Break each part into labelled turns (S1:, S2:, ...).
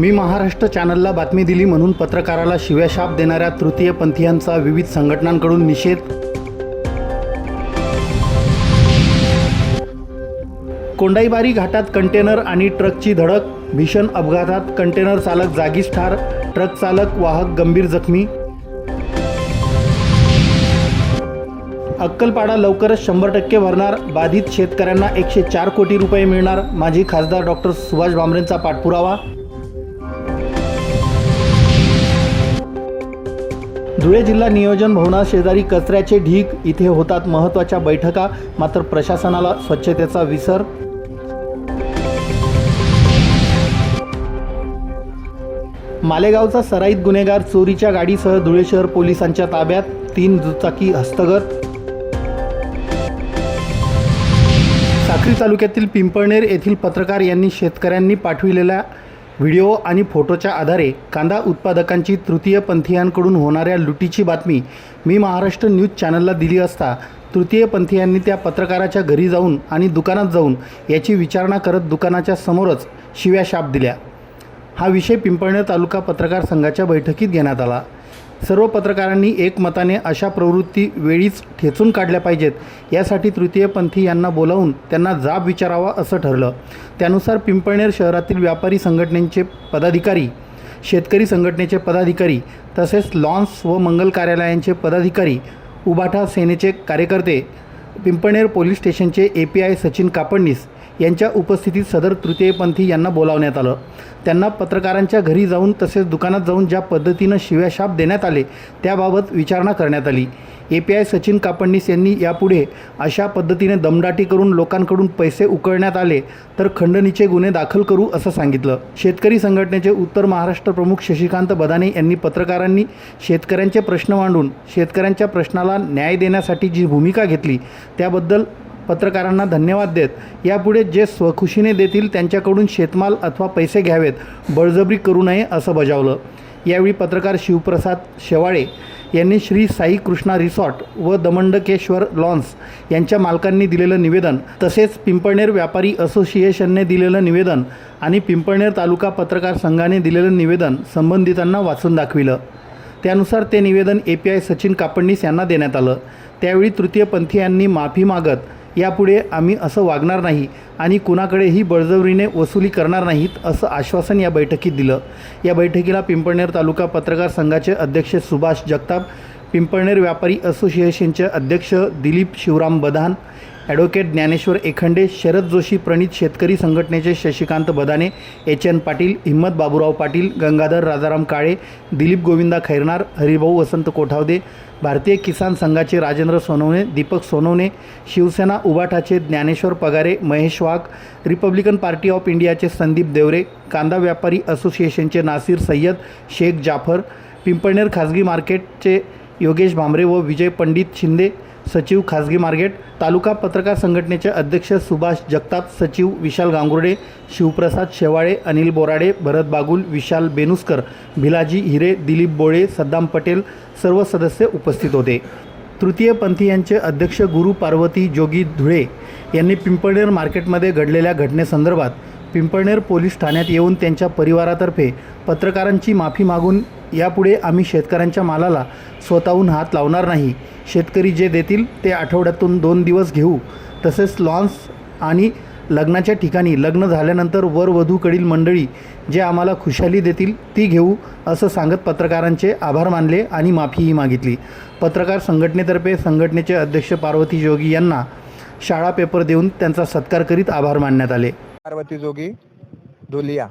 S1: मी महाराष्ट्र चॅनलला बातमी दिली म्हणून पत्रकाराला शिव्याशाप देणाऱ्या तृतीय पंथीयांचा विविध संघटनांकडून निषेध. कोंडाईबारी घाटात कंटेनर आणि ट्रकची धडक भीषण अपघातात कंटेनर चालक जागीच ठार ट्रक चालक वाहक गंभीर जखमी. अक्कलपाडा लवकरच शंभर टक्के भरणार बाधित शेतकऱ्यांना एकशे चार कोटी रुपये मिळणार माजी खासदार डॉक्टर सुभाष भामरेंचा पाठपुरावा. धुळे जिल्हा नियोजन भवना शेजारी कचऱ्याचे ढीग इथे होतात महत्त्वाच्या बैठका मात्र प्रशासनाला स्वच्छतेचा विसर मालेगावचा सराईत गुन्हेगार चोरीच्या गाडीसह धुळे शहर पोलिसांच्या ताब्यात तीन दुचाकी हस्तगत. साक्री तालुक्यातील पिंपळनेर येथील पत्रकार यांनी शेतकऱ्यांनी पाठविलेल्या व्हिडिओ आणि फोटोच्या आधारे कांदा उत्पादकांची तृतीयपंथीयांकडून होणाऱ्या लुटीची बातमी मी महाराष्ट्र न्यूज चॅनलला दिली असता तृतीयपंथीयांनी त्या पत्रकाराच्या घरी जाऊन आणि दुकानात जाऊन याची विचारणा करत दुकानाच्या समोरच शिव्या शाप दिल्या. हा विषय पिंपळनेर तालुका पत्रकार संघाच्या बैठकीत घेण्यात आला. सर्व पत्रकारांनी एकमताने अशा प्रवृत्ती वेळीच ठेचून काढल्या पाहिजेत. यासाठी तृतीयपंथी यांना बोलावून त्यांना जाब विचारावा असं ठरलं. त्यानुसार पिंपळनेर शहरातील व्यापारी संघटनेचे पदाधिकारी शेतकरी संघटनेचे पदाधिकारी तसेच लॉन्स व मंगल कार्यालयांचे पदाधिकारी उबाठा सेनेचे कार्यकर्ते पिंपळनेर पोलीस स्टेशनचे A P I Sachin Kapadnis यांच्या उपस्थितीत सदर तृतीयपंथी यांना बोलावण्यात आलं. त्यांना पत्रकारांच्या घरी जाऊन तसेच दुकानात जाऊन ज्या पद्धतीनं शिव्याशाप देण्यात आले त्याबाबत विचारणा करण्यात आली. A P I Sachin Kapadnis यांनी यापुढे अशा पद्धतीने दमदाटी करून लोकांकडून पैसे उकळण्यात आले तर खंडणीचे गुन्हे दाखल करू असं सांगितलं. शेतकरी संघटनेचे उत्तर महाराष्ट्र प्रमुख शशिकांत बदाने यांनी पत्रकारांनी शेतकऱ्यांचे प्रश्न मांडून शेतकऱ्यांच्या प्रश्नाला न्याय देण्यासाठी जी भूमिका घेतली त्याबद्दल पत्रकारांना धन्यवाद देत यापुढे जे स्वखुशीने देतील त्यांच्याकडून शेतमाल अथवा पैसे घ्यावेत बळजबरी करू नये असं बजावलं. यावेळी पत्रकार शिवप्रसाद शेवाळे यांनी श्री साई कृष्णा रिसॉर्ट व दमंडकेश्वर लॉन्स यांच्या मालकांनी दिलेलं निवेदन तसेच पिंपळनेर व्यापारी असोसिएशनने दिलेलं निवेदन आणि पिंपळनेर तालुका पत्रकार संघाने दिलेलं निवेदन संबंधितांना वाचून दाखविलं. त्यानुसार ते निवेदन A P I Sachin Kapadnis यांना देण्यात आलं. त्यावेळी तृतीयपंथीयांनी माफी मागत यापुढे आम्ही असं वागणार नाही आणि कुणाकडेही बळजबरीने वसुली करणार नाहीत असं आश्वासन या बैठकीत दिलं. या बैठकीला पिंपळनेर तालुका पत्रकार संघाचे अध्यक्ष सुभाष जगताप पिंपळनेर व्यापारी असोसिएशनचे अध्यक्ष दिलीप शिवराम बदान ॲडव्होकेट ज्ञानेश्वर एखंडे शरद जोशी प्रणित शेतकरी संघटनेचे शशिकांत बदाने एच एन पाटील हिम्मत बाबूराव पाटील गंगाधर राजाराम काळे दिलीप गोविंदा खैरनार हरिभाऊ वसंत कोठावदे भारतीय किसान संघाचे Rajendra Sonawane Deepak Sonawane Shiv Sena उबाठाचे Dnyaneshwar Pagare Mahesh Wagh Republican Party of इंडियाचे संदीप देवरे कांदा व्यापारी असोसिएशनचे नासिर सय्यद शेख जाफर पिंपळनेर खाजगी मार्केटचे योगेश भांबरे व विजय पंडित शिंदे सचिव खाजगी मार्केट तालुका पत्रकार संघटनेचे अध्यक्ष सुभाष जगताप सचिव विशाल गांगुर्डे शिवप्रसाद शेवाळे अनिल बोराडे भरत बागुल विशाल बेनुस्कर भिलाजी हिरे दिलीप बोळे सद्दाम पटेल सर्व सदस्य उपस्थित होते. तृतीयपंथी यांचे अध्यक्ष गुरु पार्वती जोगी धुळे यांनी पिंपळनेर मार्केटमध्ये घडलेल्या घटनेसंदर्भात पिंपळनेर पोलीस ठाण्यात येऊन त्यांच्या परिवारातर्फे पत्रकारांची माफी मागून यापुढे आम्ही शेतकऱ्यांच्या मालाला स्वतःहून हात लावणार नाही. शेतकरी जे देतील ते आठवड्यातून दोन दिवस घेऊ. तसेच लॉन्स आणि लग्नाच्या ठिकाणी लग्न झाल्यानंतर वरवधूकडील मंडळी जे आम्हाला खुशाली देतील ती घेऊ असं सांगत पत्रकारांचे आभार मानले आणि माफीही मागितली. पत्रकार संघटनेतर्फे संघटनेचे अध्यक्ष पार्वती जोगी यांना शाळा पेपर देऊन त्यांचा सत्कार करीत आभार मानण्यात आले.
S2: पार्वती जोगी धुलिया.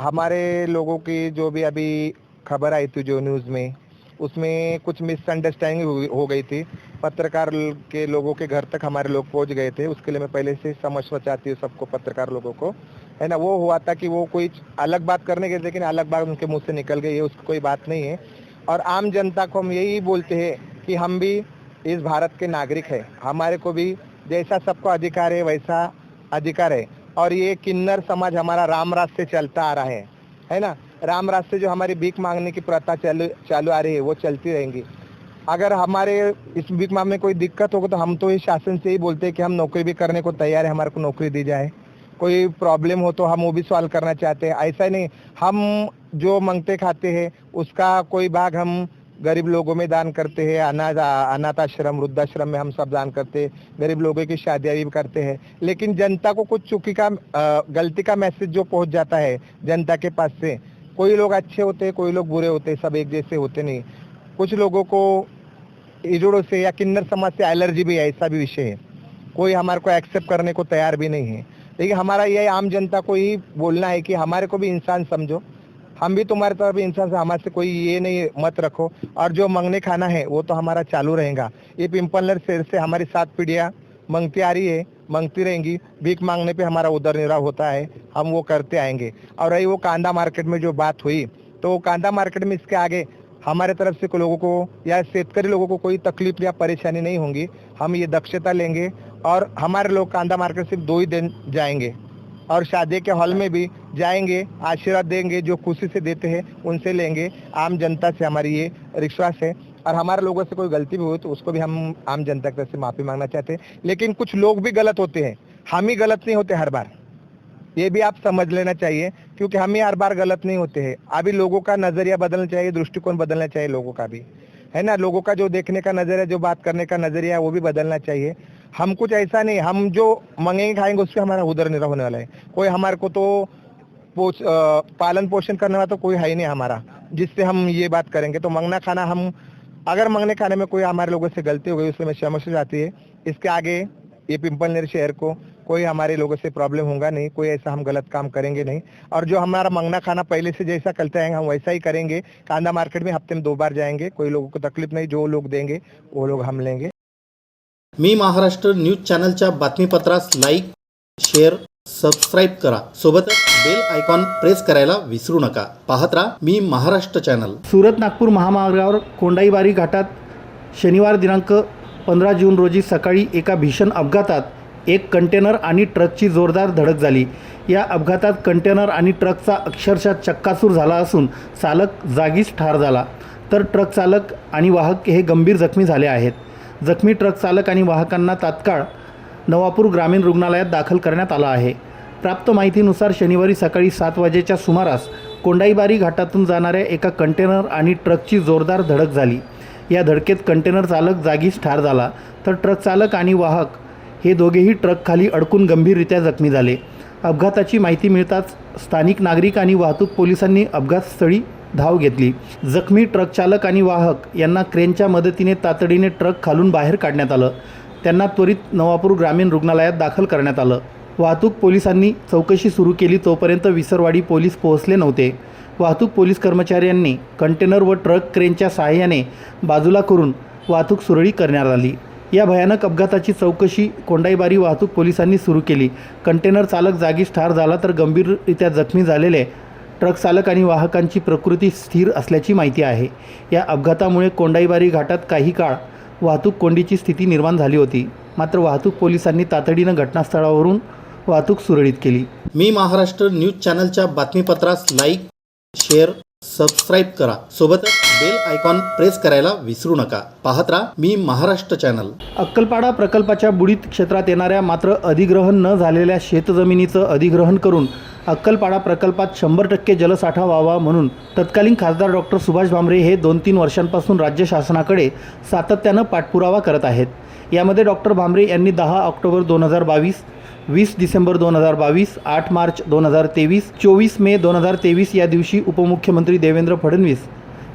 S2: हमारे लोगों की जो भी अभी खबर आई थी जो न्यूज़ में, उसमें कुछ मिसअंडरस्टैंडिंग हो गई थी। पत्रकार के लोगों के घर तक हमारे लोग पहुँच गए थे। उसके लिए मैं पहले से समझना चाहती हूँ सबको, पत्रकार लोगों को। है ना, वो हुआ था कि वो कोई अलग बात करने गए, लेकिन अलग बात उनके मुँह से निकल गई है, उसकी कोई बात नहीं है। और आम जनता को हम यही बोलते हैं कि हम भी इस भारत के नागरिक हैं। हमारे को भी जैसा सबको अधिकार है, वैसा अधिकार है। और ये किन्नर समाज हमारा राम रास्ते चलता आ रहा है। है ना? राम रास्ते जो हमारी भीख मांगने की प्रथा चालू चालू आ रही है, वो चलती रहेंगी। अगर हमारे इस भीख मांगने में कोई दिक्कत होगा तो हम तो इस शासन से ही बोलते हैं कि हम नौकरी भी करने को तैयार है, हमारे को नौकरी दी जाए। कोई प्रॉब्लम हो तो हम वो भी सॉल्व करना चाहते हैं। ऐसा नहीं, हम जो मांगते खाते हैं, उसका कोई भाग हम गरीब लोगों में दान करते हैं, अनाथ अनाथ आश्रम वृद्धाश्रम में हम सब दान करते हैं, गरीब लोगों की शादियाँ भी करते हैं। लेकिन जनता को कुछ चुकी का गलती का मैसेज जो पहुँच जाता है जनता के पास से, कोई लोग अच्छे होते हैं, कोई लोग बुरे होते हैं, सब एक जैसे होते नहीं। कुछ लोगों को इजोड़ों से या किन्नर समाज से एलर्जी भी है, ऐसा भी विषय है। कोई हमारे को एक्सेप्ट करने को तैयार भी नहीं है। लेकिन हमारा ये आम जनता को ही बोलना है कि हमारे को भी इंसान समझो। हम भी तुम्हारे तरफ़ इंसान से, हमारे से कोई ये नहीं, मत रखो। और जो मंगने खाना है, वो तो हमारा चालू रहेगा। ये पिंपलनर शेर से हमारी सात पीढ़ियाँ मंगती आ रही है, मंगती रहेंगी। भीख मांगने पे हमारा उदर निर्वाह होता है, हम वो करते आएँगे। और रही वो कांदा मार्केट में जो बात हुई तो कांदा मार्केट में इसके आगे हमारे तरफ़ से लोगों को या शेतकारी लोगों को कोई तकलीफ़ या परेशानी नहीं होंगी। हम ये दक्षता लेंगे और हमारे लोग कांदा मार्केट सिर्फ़ दो ही दिन जाएँगे। और शादी के हॉल में भी जाएँगे, आशीर्वाद देंगे, जो खुशी से देते हैं, उनसे लेंगे। आम जनता से हमारी ये विश्वास है और हमारे लोगों से कोई गलती भी हुई तो उसको भी हम आम जनता की तरफ़ से माफ़ी मांगना चाहते हैं। लेकिन कुछ लोग भी गलत होते हैं। हम ही गलत नहीं होते हर बार। ये भी आप समझ लेना चाहिए, क्योंकि हम ही हर बार गलत नहीं होते हैं। अभी लोगों का नज़रिया बदलना चाहिए, दृष्टिकोण बदलना चाहिए लोगों का भी। है ना? लोगों का जो देखने का नज़रिया, जो बात करने का नज़रिया वो भी बदलना चाहिए। हम कुछ ऐसा नहीं, हम जो मंगेंगे, खाएँगे, उससे हमारा उधर निर्वाह होने वाला है। कोई हमारे को तो पोष अ, पालन पोषण करने वाला तो कोई है ही नहीं हमारा। जिससे हम ये बात करेंगे तो मंगना खाना हम अगर मंगने खाने में कोई हमारे लोगों से गलती हो गई उसमें समस्या जाती है इसके आगे ये पिंपलनेर शहर को कोई हमारे लोगों से प्रॉब्लम होगा नहीं कोई ऐसा हम गलत काम करेंगे नहीं। और जो हमारा मंगना खाना पहले से जैसा करते आएँगे हम वैसा ही करेंगे। कांदा मार्केट में हफ़्ते में दो बार जाएँगे कोई लोगों को तकलीफ़ नहीं जो लोग देंगे वो लोग हम लेंगे।
S1: मी महाराष्ट्र न्यूज़ चॅनलच्या बातमीपत्रास लाईक शेअर सबस्क्राईब करा. सोबतच बेल आयकॉन प्रेस करायला विसरू नका. पाहत राहा मी महाराष्ट्र चॅनल सुरत नागपूर महामार्गावर कोंडाईबारी घाटात शनिवार दिनांक पंधरा जून रोजी सकाळी एका भीषण अपघातात एक कंटेनर आणि ट्रकची जोरदार धडक झाली. या अपघातात कंटेनर आणि ट्रकचा अक्षरशः चक्कासूर झाला असून चालक जागीच ठार झाला. तर ट्रक चालक आणि वाहक हे गंभीर जखमी झाले आहेत. जखमी ट्रक चालक आणि वाहकांना तात्काळ नवापूर ग्रामीण रुग्णालयात दाखल करण्यात आला आहे. प्राप्त माहितीनुसार शनिवारी सकाळी सात वाजेच्या सुमारास कोंडाईबारी घाटातून जाणाऱ्या एका कंटेनर आणि ट्रकची जोरदार धडक झाली. या धडकेत कंटेनर चालक जागीच ठार झाला तर ट्रक चालक आणि वाहक हे दोघेही ट्रकखाली अडकून गंभीररित्या जखमी झाले. अपघाताची माहिती मिळताच स्थानिक नागरिक आणि वाहतूक पोलिसांनी अपघातस्थळी धाव घेतली. जखमी ट्रक चालक आणि वाहक यांना क्रेनच्या मदतीने तातडीने ट्रक खालून बाहेर काढण्यात आलं. त्यांना त्वरित नवापूर ग्रामीण रुग्णालयात दाखल करण्यात आलं. वाहतूक पोलिसांनी चौकशी सुरू केली तोपर्यंत विसरवाडी पोलीस पोहोचले नव्हते. वाहतूक पोलीस कर्मचाऱ्यांनी कंटेनर व ट्रक क्रेनच्या सहाय्याने बाजूला करून वाहतूक सुरळीत करण्यात आली. या भयानक अपघाताची चौकशी कोंडाईबारी वाहतूक पोलिसांनी सुरू केली. कंटेनर चालक जागीच ठार झाला तर गंभीररित्या जखमी झालेले ट्रक चालक आणि वाहकांची प्रकृती स्थिर असल्याची माहिती आहे. या अपघातामुळे कोंडाईबारी घाटात काही काळ वाहतूक कोंडीची स्थिती निर्माण झाली होती. मात्र वाहतूक पोलिसांनी तातडीनं घटनास्थळावरून वाहतूक सुरळीत केली. मी महाराष्ट्र न्यूज चॅनलच्या बातमीपत्रास लाईक शेअर सबस्क्राईब करा. सोबतच बेल आयकॉन प्रेस करायला विसरू नका. पाहत राहा मी महाराष्ट्र चॅनल. अक्कलपाडा प्रकल्पाच्या बुडीत क्षेत्रात येणाऱ्या मात्र अधिग्रहण न झालेल्या शेतजमिनीचं अधिग्रहण करून अक्कलपाडा प्रकल्पात शंभर टक्के जलसाठा व्हावा म्हणून तत्कालीन खासदार डॉक्टर सुभाष भामरे हे दोन तीन वर्षांपासून राज्य शासनाकडे सातत्यानं पाठपुरावा करत आहेत. यामध्ये डॉक्टर भामरे यांनी दहा ऑक्टोबर दोन हजार बावीस वीस डिसेंबर दोन हजार बावीस आठ मार्च दोन हजार तेवीस चोवीस मे दोन हजार तेवीस या दिवशी उपमुख्यमंत्री देवेंद्र फडणवीस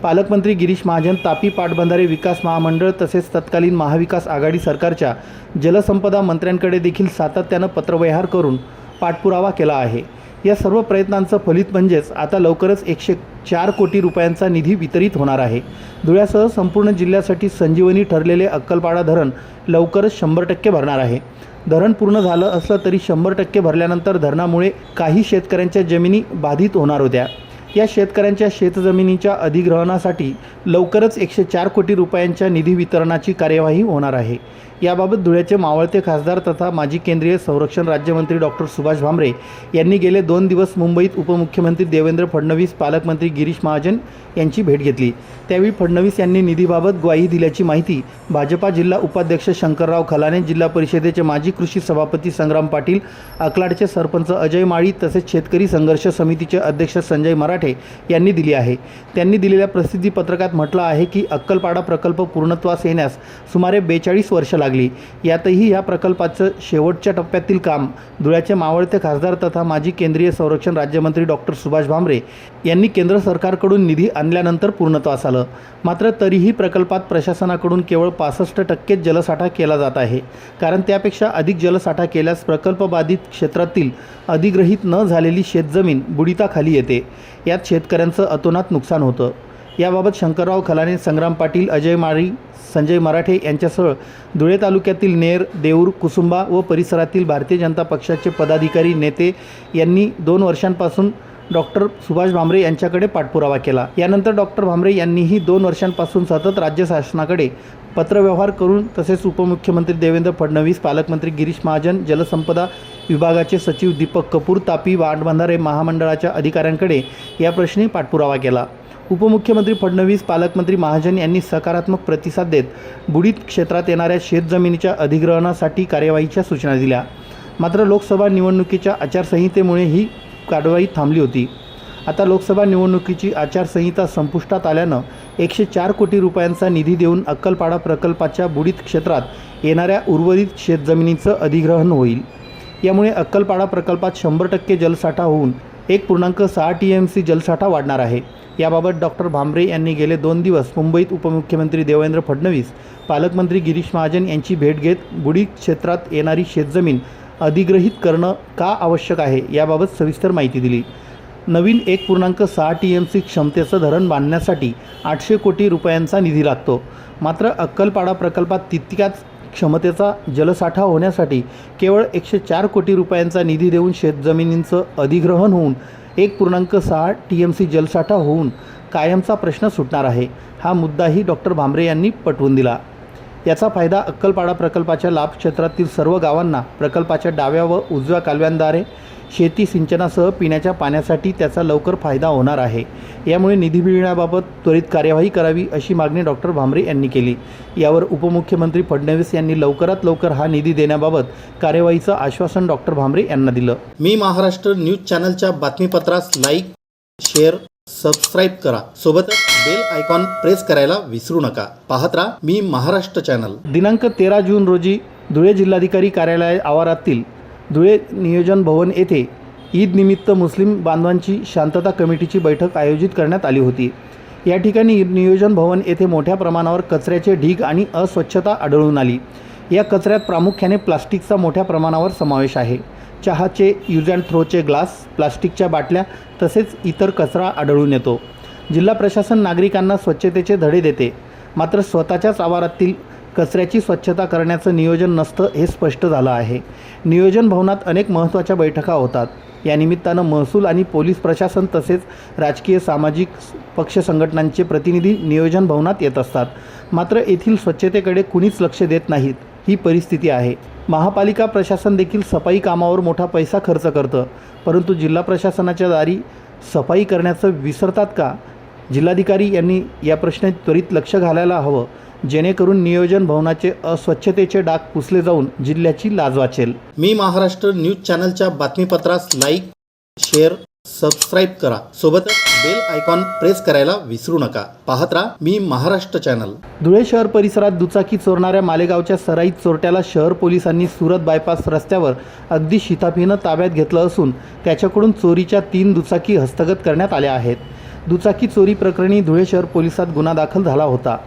S1: पालकमंत्री गिरीश महाजन तापी पाटबंधारे विकास महामंडळ तसेच तत्कालीन महाविकास आघाडी सरकारच्या जलसंपदा मंत्र्यांकडे देखील सातत्यानं पत्रव्यवहार करून पाठपुरावा केला आहे. या सर्व प्रयत्नांचं फलित म्हणजेच आता लवकरच एकशे चार कोटी रुपयांचा निधी वितरित होणार आहे. धुळ्यासह संपूर्ण जिल्ह्यासाठी संजीवनी ठरलेले अक्कलपाडा धरण लवकरच शंभर टक्के भरणार आहे. धरण पूर्ण झालं असलं तरी शंभर टक्के भरल्यानंतर धरणामुळे काही शेतकऱ्यांच्या जमिनी बाधित होणार होत्या. या शेतकऱ्यांच्या शेतजमिनीच्या अधिग्रहणासाठी लवकरच एकशे चार कोटी रुपयांच्या निधी वितरणाची कार्यवाही होणार आहे. याबाबत धुळ्याचे मावळते खासदार तथा माजी केंद्रीय संरक्षण राज्यमंत्री डॉक्टर सुभाष भामरे यांनी गेले दोन दिवस मुंबईत उपमुख्यमंत्री देवेंद्र फडणवीस पालकमंत्री गिरीश महाजन यांची भेट घेतली. त्यावेळी फडणवीस यांनी निधीबाबत ग्वाही दिल्याची माहिती भाजपा जिल्हा उपाध्यक्ष शंकरराव खलाने जिल्हा परिषदेचे माजी कृषी सभापती संग्राम पाटील अकलाडचे सरपंच अजय माळी तसेच शेतकरी संघर्ष समितीचे अध्यक्ष संजय मराठे यांनी दिली आहे. त्यांनी दिलेल्या प्रसिद्धी पत्रकात म्हटलं आहे की अक्कलपाडा प्रकल्प पूर्णत्वास येण्यास सुमारे बेचाळीस वर्ष लागली. यातही या प्रकल्पाचं शेवटच्या टप्प्यातील काम धुळ्याचे मावळते खासदार तथा माजी केंद्रीय संरक्षण राज्यमंत्री डॉक्टर सुभाष भामरे यांनी केंद्र सरकारकडून निधी आणल्यानंतर पूर्णत्वास आलं. मात्र तरीही प्रकल्पात प्रशासनाकडून केवळ पासष्ट टक्केच जलसाठा केला जात आहे. कारण त्यापेक्षा अधिक जलसाठा केल्यास प्रकल्पबाधित क्षेत्रातील अधिग्रहित न झालेली शेतजमीन बुडिताखाली येते. यात शेतकऱ्यांचं अतोनात नुकसान होतं. याबाबत शंकरराव खलाने संग्राम पाटील अजय माळी संजय मराठे यांच्यासह धुळे तालुक्यातील नेर देऊर कुसुंबा व परिसरातील भारतीय जनता पक्षाचे पदाधिकारी नेते यांनी दोन वर्षांपासून डॉक्टर सुभाष भामरे यांच्याकडे पाठपुरावा केला. यानंतर डॉक्टर भामरे यांनीही दोन वर्षांपासून सतत राज्य शासनाकडे पत्रव्यवहार करून तसेच उपमुख्यमंत्री देवेंद्र फडणवीस पालकमंत्री गिरीश महाजन जलसंपदा विभागाचे सचिव दीपक कपूर तापी वाटबंधारे महामंडळाच्या अधिकाऱ्यांकडे या प्रश्नी पाठपुरावा केला. उपमुख्यमंत्री फडणवीस पालकमंत्री महाजन यांनी सकारात्मक प्रतिसाद देत बुडीत क्षेत्रात येणाऱ्या शेतजमिनीच्या अधिग्रहणासाठी कार्यवाहीच्या सूचना दिल्या. मात्र लोकसभा निवडणुकीच्या आचारसंहितेमुळे ही कारवाई थांबली होती. आता लोकसभा निवडणुकीची आचारसंहिता संपुष्टात आल्यानं एकशे चार कोटी रुपयांचा निधी देऊन अक्कलपाडा प्रकल्पाच्या बुडीत क्षेत्रात येणाऱ्या उर्वरित शेतजमिनीचं अधिग्रहण होईल. यामुळे अक्कलपाडा प्रकल्पात शंभर टक्के जलसाठा होऊन एक पूर्णांक सहा टी एम सी जलसाठा वाढणार आहे. याबाबत डॉक्टर भांबरे यांनी गेले दोन दिवस मुंबईत उपमुख्यमंत्री देवेंद्र फडणवीस पालकमंत्री गिरीश महाजन यांची भेट घेत बुडी क्षेत्रात येणारी शेतजमीन अधिग्रहित करणं का आवश्यक आहे याबाबत सविस्तर माहिती दिली. नवीन एक पूर्णांक सहा टी एम सी क्षमतेचं धरण बांधण्यासाठी आठशे कोटी रुपयांचा निधी लागतो. मात्र अक्कलपाडा प्रकल्पात तितक्याच क्षमतेचा जलसाठा होण्यासाठी केवळ एकशे चार कोटी रुपयांचा निधी देऊन शेतजमिनींचं अधिग्रहण होऊन एक पूर्णांक सहा टी एम सी जलसाठा होऊन कायमचा प्रश्न सुटणार आहे. हा मुद्दाही डॉक्टर भांबरे यांनी पटवून दिला. याचा फायदा अक्कलपाडा प्रकल्पाच्या लाभ क्षेत्रातील सर्व गावांना प्रकल्पाच्या डाव्या व उजव्या कालव्यांद्वारे शेती सिंचनासह पिण्याच्या पाण्यासाठी त्याचा लवकर फायदा होणार आहे. यामुळे निधी मिळण्याबाबत त्वरित कार्यवाही करावी अशी मागणी डॉक्टर भांबरे यांनी केली. यावर उपमुख्यमंत्री फडणवीस यांनी लवकरात लवकर हा निधी देण्याबाबत कार्यवाहीचं आश्वासन डॉक्टर भांबरे यांना दिलं. मी महाराष्ट्र न्यूज चॅनलच्या बातमीपत्रास लाईक शेअर सबस्क्राईब करा. सोबतच बेल आयकॉन प्रेस करायला विसरू नका. पाहत राहा मी महाराष्ट्र चॅनल दिनांक तेरा जून रोजी धुळे जिल्हाधिकारी कार्यालय आवारातील धुळे नियोजन भवन येथे ईद निमित्त मुस्लिम बांधवांची शांतता कमिटीची बैठक आयोजित करण्यात आली होती. या ठिकाणी नियोजन भवन येथे मोठ्या प्रमाणावर कचऱ्याचे ढीग आणि अस्वच्छता आढळून आली. या कचऱ्यात प्रामुख्याने प्लास्टिकचा मोठ्या प्रमाणावर समावेश आहे. चहाचे यूज अँड थ्रोचे ग्लास प्लास्टिकच्या बाटल्या तसेच इतर कचरा आढळून येतो. जिल्हा प्रशासन नागरिकांना स्वच्छतेचे धडे देते. मात्र स्वतःच्याच आवारातील कचऱ्याची स्वच्छता करण्याचं नियोजन नसतं हे स्पष्ट झालं आहे. नियोजन भवनात अनेक महत्त्वाच्या बैठका होतात. या निमित्तानं महसूल आणि पोलीस प्रशासन तसेच राजकीय सामाजिक पक्ष संघटनांचे प्रतिनिधी नियोजन भवनात येत असतात. मात्र येथील स्वच्छतेकडे कुणीच लक्ष देत नाहीत. ही परिस्थिती आहे. महापालिका प्रशासन देखील सफाई कामावर मोठा पैसा खर्च करतं. परंतु जिल्हा प्रशासनाच्या दारी सफाई करण्याचं विसरतात का? जिल्हाधिकारी यांनी या प्रश्नात त्वरित लक्ष घालायला हवं. जेणेकरून नियोजन भवनाचे अस्वच्छतेचे डाग पुसले जाऊन जिल्ह्याची लाज वाचेल. मी महाराष्ट्र न्यूज चॅनलच्या बातमीपत्रास लाईक शेअर सबस्क्राईब करा. सोबतच बेल आयकॉन प्रेस करायला विसरू नका. पाहत राहा मी महाराष्ट्र चॅनल धुळे शहर परिसरात दुचाकी चोरणाऱ्या मालेगावच्या सराईत चोरट्याला शहर पोलिसांनी सुरत बायपास रस्त्यावर अगदी शिताफीनं ताब्यात घेतलं असून त्याच्याकडून चोरीच्या तीन दुचाकी हस्तगत करण्यात आल्या आहेत. दुचाकी चोरी प्रकरणी धुळे शहर पोलिसात गुन्हा दाखल झाला होता.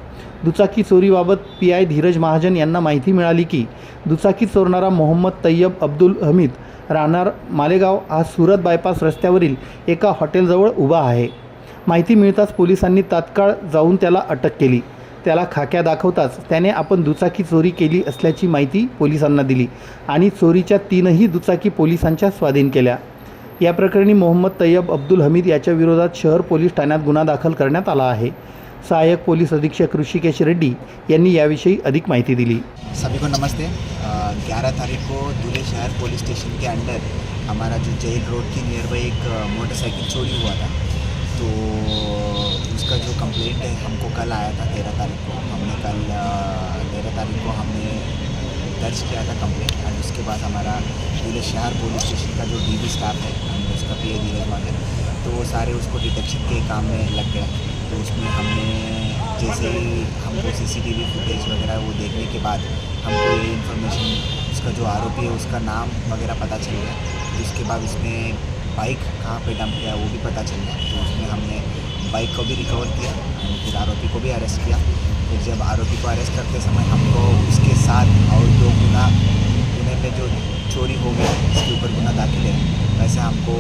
S1: दुचाकी चोरीबाबत पी आय धीरज महाजन यांना माहिती मिळाली की दुचाकी चोरणारा मोहम्मद तय्यब अब्दुल हमीद राहणार मालेगाव हा सुरत बायपास रस्त्यावरील एका हॉटेलजवळ उभा आहे. माहिती मिळताच पोलिसांनी तात्काळ जाऊन त्याला अटक केली. त्याला खाक्या दाखवताच त्याने आपण दुचाकी चोरी केली असल्याची माहिती पोलिसांना दिली आणि चोरीच्या तीनही दुचाकी पोलिसांच्या स्वाधीन केल्या. या प्रकरणी मोहम्मद तय्यब अब्दुल हमीद याच्या विरोधात शहर पोलीस ठाण्यात गुन्हा दाखल करण्यात आला आहे. सहाय्यक पोलीस अधीक्षक ऋषिकेश रेड्डी यांनी याविषयी अधिक माहिती दिली.
S3: सभी को नमस्ते ग्यारह तारीख को दूल्हे शहर पुलिस स्टेशन के अंडर हमारा जो जेल रोड की नियर बाई एक मोटरसाइकिल चोरी हुआ था। तो उसका जो कंप्लेंट है, हमको कल आया था तेरह तारीख को। हमने कल तेरह तारीख को हमने दर्ज किया था कंप्लेंट एंड उसके बाद हमारा दूल्हे शहर पुलिस स्टेशन का जो डी स्टाफ है उसका पी ए तो वो सारे उसको डिटेक्शन के काम में लग गए। तो उसमें हमने जैसे हमको सीसीटीवी फुटेज वगैरह वो देखने के बाद हमको ये इन्फॉर्मेशन उसका जो आरोपी है, उसका नाम वगैरह पता चल गया। तो उसके बाद उसने बाइक कहाँ पे डंप किया वो भी पता चल गया। तो उसमें हमने बाइक को भी रिकवर किया और फिर आरोपी को भी अरेस्ट किया। फिर जब आरोपी को अरेस्ट करते समय हमको उसके साथ और दो गुना, गुने में जो चोरी हो गया, उसके ऊपर गुना दाखिल है। वैसे हमको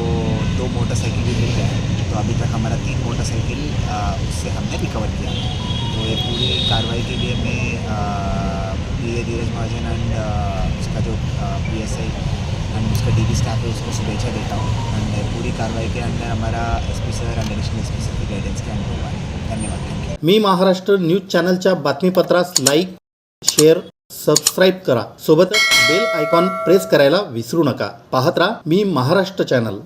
S3: दो मोटरसाइकिल भी मिल गया तो अभी तक हमारा तीन मोटरसाइकिल उससे हमने रिकवर किया। तो ये पूरी कार्रवाई के लिए मैं P A Dheeraj Mahajan and उसका जो पी एस आई एंड उसका डी स्टाफ है उसको शुभेच्छा देता हूँ। एंड पूरी कार्रवाई के अंदर हमारा S P sir and additional S P sir की गाइडेंस के अंदर हुआ है। धन्यवाद थैंक यू
S1: मी महाराष्ट्र न्यूज चॅनलच्या बातमीपत्रास लाईक शेअर सबस्क्राईब करा. सोबतच बेल आयकॉन प्रेस करायला विसरू नका. पाहत राहा मी महाराष्ट्र चॅनल.